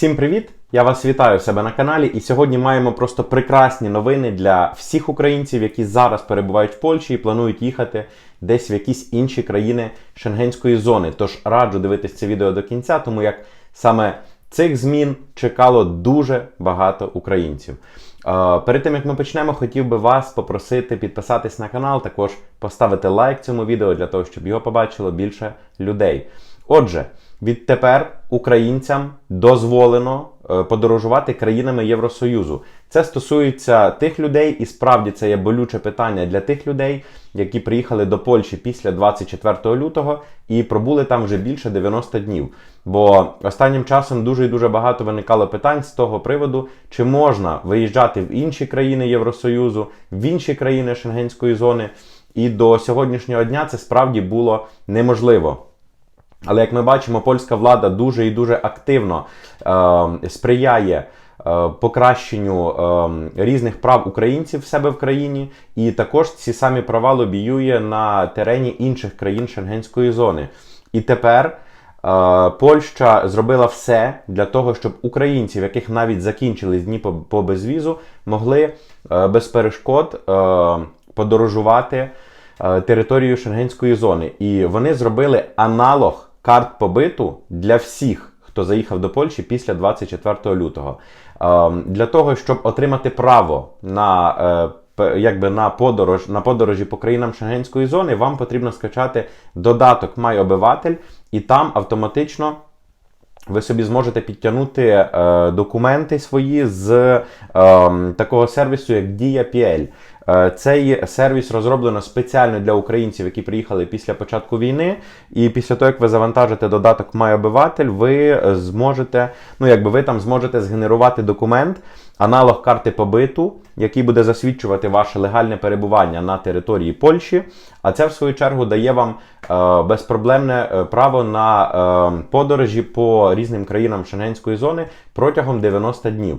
Всім привіт! Я вас вітаю в себе на каналі. І сьогодні маємо просто прекрасні новини для всіх українців, які зараз перебувають в Польщі і планують їхати десь в якісь інші країни шенгенської зони. Тож раджу дивитись це відео до кінця, тому як саме цих змін чекало дуже багато українців. Е, Перед тим як ми почнемо, хотів би вас попросити підписатись на канал, також поставити лайк цьому відео для того, щоб його побачило більше людей. Отже, відтепер українцям дозволено е, подорожувати країнами Євросоюзу. Це стосується тих людей, і справді це є болюче питання для тих людей, які приїхали до Польщі після 24 лютого і пробули там вже більше 90 днів. Бо останнім часом дуже і дуже багато виникало питань з того приводу, чи можна виїжджати в інші країни Євросоюзу, в інші країни Шенгенської зони. І до сьогоднішнього дня це справді було неможливо. Але як ми бачимо, польська влада дуже і дуже активно е, сприяє покращенню е, різних прав українців в себе в країні, і також ці самі права лобіює на терені інших країн Шенгенської зони. І тепер е, Польща зробила все для того, щоб українців, яких навіть закінчились дні по, по безвізу, могли е, без перешкод е, подорожувати е, територію Шенгенської зони. І вони зробили аналог карт побиту для всіх, хто заїхав до Польщі після 24 лютого. Е, Для того, щоб отримати право на е, якби на подорож на подорожі по країнам Шенгенської зони, вам потрібно скачати додаток Май обиватель, і там автоматично. Ви собі зможете підтягнути е, документи свої з е, такого сервісу, як Дія.pl. Е, цей сервіс розроблено спеціально для українців, які приїхали після початку війни. І після того, як ви завантажите додаток Май обиватель, ви зможете, ну якби ви там зможете згенерувати документ, аналог карти побиту, який буде засвідчувати ваше легальне перебування на території Польщі. А це, в свою чергу, дає вам е, безпроблемне е, право на е, подорожі по різним країнам Шенгенської зони протягом 90 днів.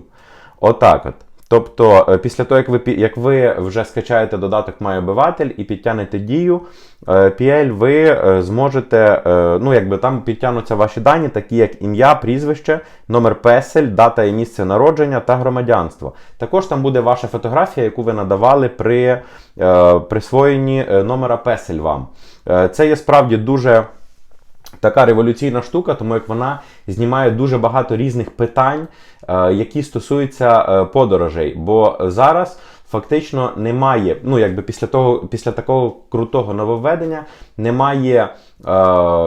Отак от. Тобто, е, після того, як ви, як ви вже скачаєте додаток Май обиватель і підтягнете дію е, PL, ви е, зможете, ну якби там підтягнуться ваші дані, такі як ім'я, прізвище, номер песель, дата і місце народження та громадянство. Також там буде ваша фотографія, яку ви надавали при присвоєнні номера песель вам. Це є справді дуже така революційна штука, тому як вона знімає дуже багато різних питань, е, які стосуються е, подорожей. Бо зараз фактично немає, ну якби після того, після такого крутого нововведення немає е,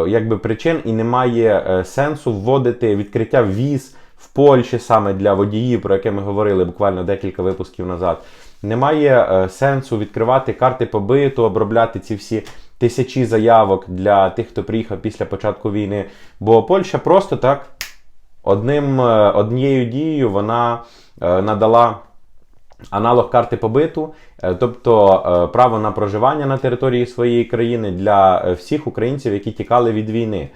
якби причин і немає сенсу вводити відкриття віз в Польщі саме для водіїв, про яке ми говорили буквально декілька випусків назад. Немає сенсу відкривати карти побиту, обробляти ці всі тисячі заявок для тих, хто приїхав після початку війни. Бо Польща просто так одним, е, однією дією вона е, надала аналог карти побиту, е, тобто право на проживання на території своєї країни для всіх українців, які тікали від війни.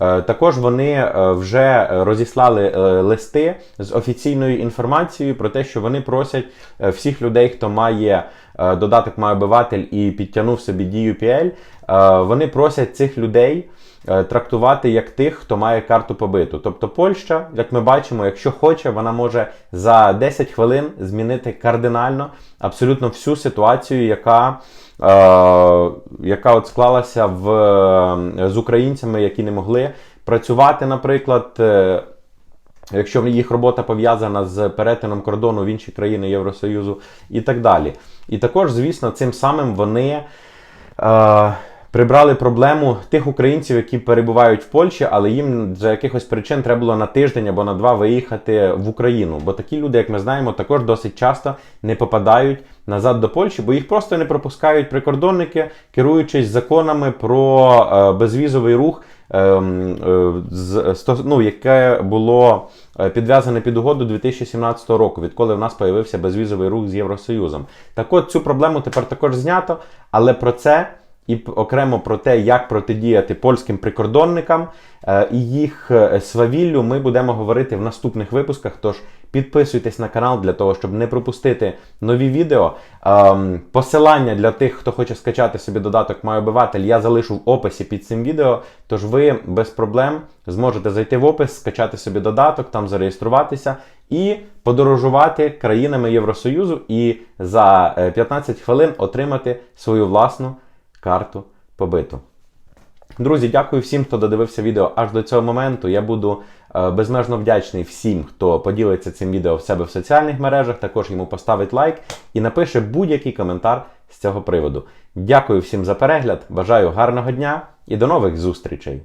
Е, Також вони е, вже розіслали е, листи з офіційною інформацією про те, що вони просять всіх людей, хто має додаток «Май обиватель» і підтягнув собі дію PL, вони просять цих людей трактувати як тих, хто має карту побиту. Тобто Польща, як ми бачимо, якщо хоче, вона може за 10 хвилин змінити кардинально абсолютно всю ситуацію, яка, яка от склалася в, е, з українцями, які не могли працювати, наприклад. е, Якщо їх робота пов'язана з перетином кордону в інші країни Євросоюзу і так далі. І також, звісно, цим самим вони е, прибрали проблему тих українців, які перебувають в Польщі, але їм за якихось причин треба було на тиждень або на два виїхати в Україну. Бо такі люди, як ми знаємо, також досить часто не попадають назад до Польщі, бо їх просто не пропускають прикордонники, керуючись законами про е, безвізовий рух. ем, е, з- ну, яке було е, підв'язане під угоду 2017 року, відколи в нас появився безвізовий рух з Євросоюзом. Так от цю проблему тепер також знято, але про це і окремо про те, як протидіяти польським прикордонникам е, і їх е, свавіллю, ми будемо говорити в наступних випусках. Тож підписуйтесь на канал для того, щоб не пропустити нові відео. Ем, Посилання для тих, хто хоче скачати собі додаток «Май обиватель», я залишу в описі під цим відео. Тож ви без проблем зможете зайти в опис, скачати собі додаток, там зареєструватися і подорожувати країнами Євросоюзу і за е, 15 хвилин отримати свою власну карту побиту. Друзі, дякую всім, хто додивився відео аж до цього моменту. Я буду е, безмежно вдячний всім, хто поділиться цим відео в себе в соціальних мережах. Також йому поставить лайк і напише будь-який коментар з цього приводу. Дякую всім за перегляд. Бажаю гарного дня і до нових зустрічей!